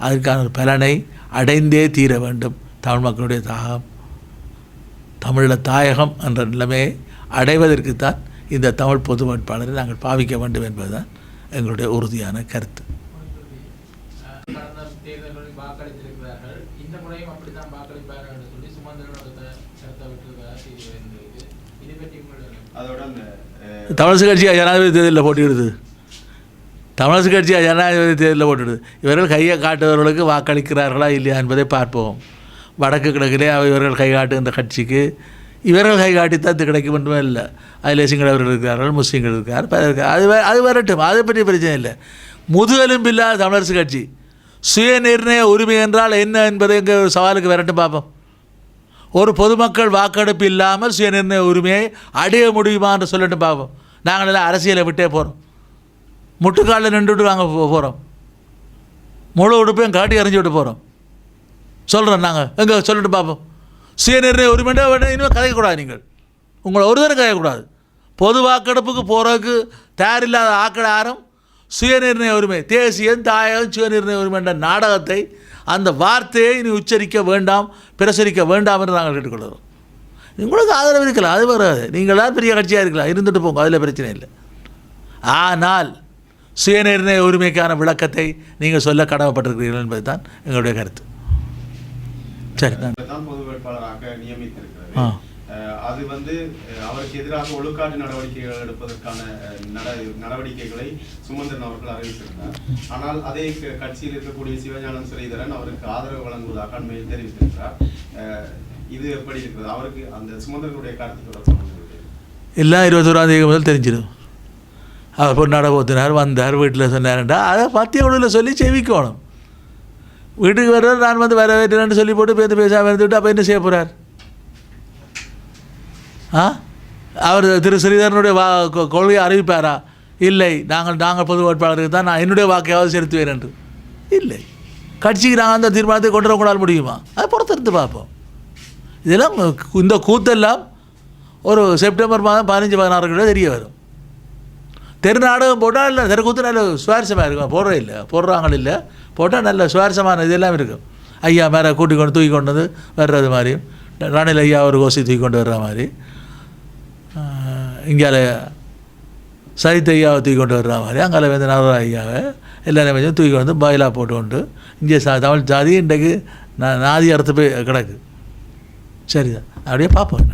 அதற்கான ஒரு பலனை அடைந்தே தீர வேண்டும். தமிழ் மக்களுடைய தாகம். தமிழில் தாயகம் என்ற நிலைமையை அடைவதற்குத்தான் இந்த தமிழ் பொது வேட்பாளரை நாங்கள் பாவிக்க வேண்டும் என்பதுதான் எங்களுடைய உறுதியான கருத்து. தமிழரசு கட்சியாக ஜனாதிபதி தேர்தலில் போட்டியிடுது. தமிழரசு கட்சியாக ஜனாதிபதி தேர்தலில் போட்டிடுது இவர்கள் கையை காட்டுபவர்களுக்கு வாக்களிக்கிறார்களா இல்லையா என்பதை பார்ப்போம். வடக்கு கிழக்கிலே இவர்கள் கைகாட்டுகின்ற கட்சிக்கு. இவர்கள் கைகாட்டித்தான் இது கிடைக்கும் மட்டுமே இல்லை. அதில் சிங்களவர்கள் இருக்கிறார்கள் முஸ்லீம்கள் இருக்கிறார் பலர் அது அது வரட்டும். அதை பற்றி பிரச்சனை இல்லை. முதுகெலும்பில்லாத தமிழரசு கட்சி. சுயநிர்ணய உரிமை என்றால் என்ன என்பதை எங்கள் ஒரு சவாலுக்கு வரட்டும் பார்ப்போம் ஒரு பொதுமக்கள் வாக்கெடுப்பு இல்லாமல் சுயநிர்ணய உரிமையை அடைய முடியுமா என்று சொல்லட்டும் பார்ப்போம் நாங்கள் எல்லாம் அரசியலை விட்டே போகிறோம் முட்டுக்காலில் நின்றுட்டு நாங்கள் போகிறோம் முழு உடுப்பையும் காட்டி எறிஞ்சு விட்டு போகிறோம் சொல்கிறோம் நாங்கள் எங்கே? சொல்லிட்டு பார்ப்போம். சுயநிர்ணய உரிமைண்டே வேணும் இனிமேல் கதைக்கக்கூடாது நீங்கள். உங்களை ஒரு தரம் கதைக்கக்கூடாது. பொது வாக்கெடுப்புக்கு போகிறதுக்கு தயாரில்லாத ஆக்கள் யாரும்? சுயநிர்ணய உரிமை. தேசியம் தாயகம் சுயநிர்ணய உரிமை என்ற நாடகத்தை அந்த வார்த்தையை இனி உச்சரிக்க வேண்டாம் பிரசரிக்க வேண்டாம் என்று நாங்கள் கேட்டுக்கொள்கிறோம். உங்களுக்கு ஆதரவு இருக்கலாம் அது வராது. நீங்களாம் பெரிய கட்சியாக இருக்கலாம். இருந்துட்டு போங்க அதில் பிரச்சனை இல்லை. ஆனால் சுயநிர்ணய உரிமைக்கான விளக்கத்தை நீங்கள் சொல்ல கடமைப்பட்டிருக்கிறீர்கள் என்பது தான் எங்களுடைய கருத்து. சரி. பொது வேட்பாளராக நியமித்திருக்கிறது. அது வந்து அவருக்கு எதிராக ஒழுக்காட்டு நடவடிக்கைகள் எடுப்பதற்கான நடவடிக்கைகளை சுமந்திரன் அவர்கள் அறிவித்திருந்தார். ஆனால் அதே கட்சியில் இருக்கக்கூடிய சிவஞானம் ஸ்ரீதரன் அவருக்கு ஆதரவு வழங்குவதாக அண்மையில் தெரிவித்திருக்கிறார். இது எப்படி இருக்கிறது? அவருக்கு அந்த சுமந்திரனுடைய கருத்துக்களை சொல்லுங்கள் எல்லாம் இருபத்தோராம் தேதி முதல் தெரிஞ்சிடும். அவர் பொன்னாட போத்தினார் வந்தார் வீட்டில் சொன்னார்டா அதை மத்திய குழுவில் சொல்லி செவிக்கணும். வீட்டுக்கு வர்றார் நான் வந்து வரவேற்றேன்னு சொல்லி போட்டு பேருந்து பேசாமல் இருந்துவிட்டு அப்போ என்ன செய்ய போகிறார் ஆ? அவர் திரு ஸ்ரீதரனுடைய வா கொள்கையை அறிவிப்பாரா? இல்லை. நாங்கள் நாங்கள் பொது வேட்பாளருக்கு தான் நான் என்னுடைய வாக்கையாவது செலுத்துவேன் என்று. இல்லை. கட்சிக்கு நாங்கள் அந்த தீர்மானத்தை கொண்டு வர முடியுமா? அதை பொறுத்திருந்து பார்ப்போம். இதெல்லாம் இந்த கூத்தெல்லாம் ஒரு செப்டம்பர் மாதம் பதினஞ்சு கிலோ தெரிய வரும். தெரு நாடகம் போட்டால் இல்லை தெருக்கூத்து நல்ல சுவாரஸ்யமாக இருக்கும். போடுறே இல்லை. போடுறாங்க இல்லை. போட்டால் நல்ல சுவாரஸ்யமான இதெல்லாம் இருக்கும் ஐயா மேலே கூட்டி கொண்டு தூக்கி கொண்டு வந்து வர்றது மாதிரியும் ரணில் ஐயா ஒரு கோசி தூக்கி கொண்டு வர்ற மாதிரி. இங்கால சரித்த ஐயாவை தூக்கி கொண்டு வர்ற மாதிரி. அங்கால வந்து நவரா ஐயாவை எல்லாரையும் வந்து தூக்கி வந்து பாயிலாக போட்டு கொண்டு இங்கே சா தமிழ் ஜாதி இன்றைக்கு நா நாதி அறுத்து போய் கிடக்கு. சரிதான். அப்படியே பார்ப்போம்.